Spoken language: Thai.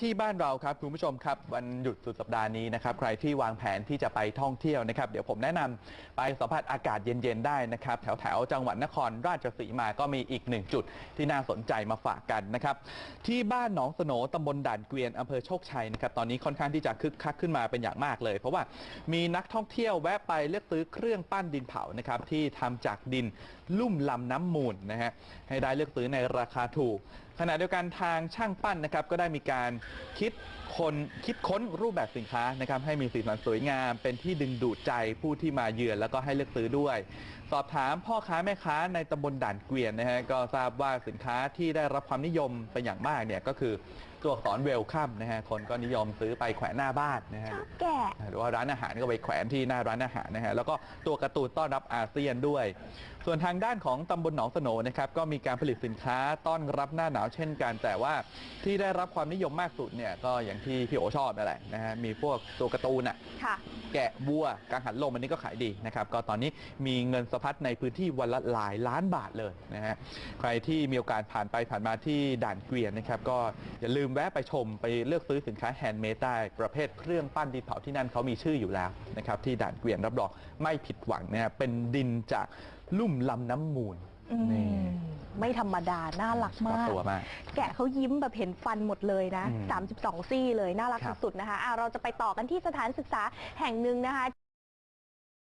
ที่บ้านเราครับคุณผู้ชมครับวันหยุดสุดสัปดาห์นี้นะครับใครที่วางแผนที่จะไปท่องเที่ยวนะครับ เดี๋ยวผมแนะนำไปสัมผัสอากาศเย็นๆได้นะครับแถวแถวๆจังหวัดนครราชสีมาก็มีอีกหนึ่งจุดที่น่าสนใจมาฝากกันนะครับที่บ้านหนองสโหนตำบลด่านเกวียนอำเภอโชคชัยนะครับตอนนี้ค่อนข้างที่จะคึกคักขึ้นมาเป็นอย่างมากเลย เพราะว่ามีนักท่องเที่ยวแวะไปเลือกซื้อเครื่องปั้นดินเผานะครับที่ทำจากดินลุ่มลำน้ำมูลนะฮะให้ได้เลือกซื้อในราคาถูกขณะเดียวกันทางช่างปั้นนะครับก็ได้มีการคิด คนคิดค้นรูปแบบสินค้านะครับให้มีสีสันสวยงาม เป็นที่ดึงดูดใจผู้ที่มาเยือนแล้วก็ให้เลือกซื้อด้วย สอบถามพ่อค้าแม่ค้าในตำบลด่านเกวียนนะฮะก็ทราบว่าสินค้าที่ได้รับความนิยมเป็นอย่างมากเนี่ยก็คือตัวอักษรเวลคัมนะฮะคนก็นิยมซื้อไปแขวนหน้าบ้านนะฮะ ชอบแกะ หรือว่าร้านอาหารก็ไปแขวนที่หน้าร้านอาหารนะฮะแล้วก็ตัวการ์ตูนต้อนรับอาเซียนด้วย ส่วนทางด้านของตำบลหนองสโหนนะครับก็มีการผลิตสินค้าต้อนรับหน้าหนาวเช่นกัน แต่ว่าที่ได้รับความนิยมมากสุดเนี่ยก็อย่างที่พี่โอชอบนั่นแหละนะฮะมีพวกตัวการ์ตูนอะค่ะ แกะวัวกังหันลมอันนี้ก็ขายดีนะครับก็ตอนนี้มีเงินสะพัดในพื้นที่วันละหลายล้านบาทเลยนะฮะใครที่มีโอกาสผ่านไปผ่านมาที่ด่านเกวียนนะครับก็อย่าลืมแวะไปชมไปเลือกซื้อสินค้าแฮนด์เมดได้ประเภทเครื่องปั้นดินเผาที่นั่นเขามีชื่ออยู่แล้วนะครับที่ด่านเกวียนรับรองไม่ผิดหวังนะฮะเป็นดินจากลุ่มลำน้ำมูล อืมนี่ ไม่ธรรมดา น่ารักมาก ตัวมาก แกะเขายิ้มแบบเห็นฟันหมดเลยนะ อืม32 ซี่เลย น่ารักครับ สุดๆนะคะอะเราจะไปต่อกันที่สถานศึกษาแห่งหนึ่งนะคะ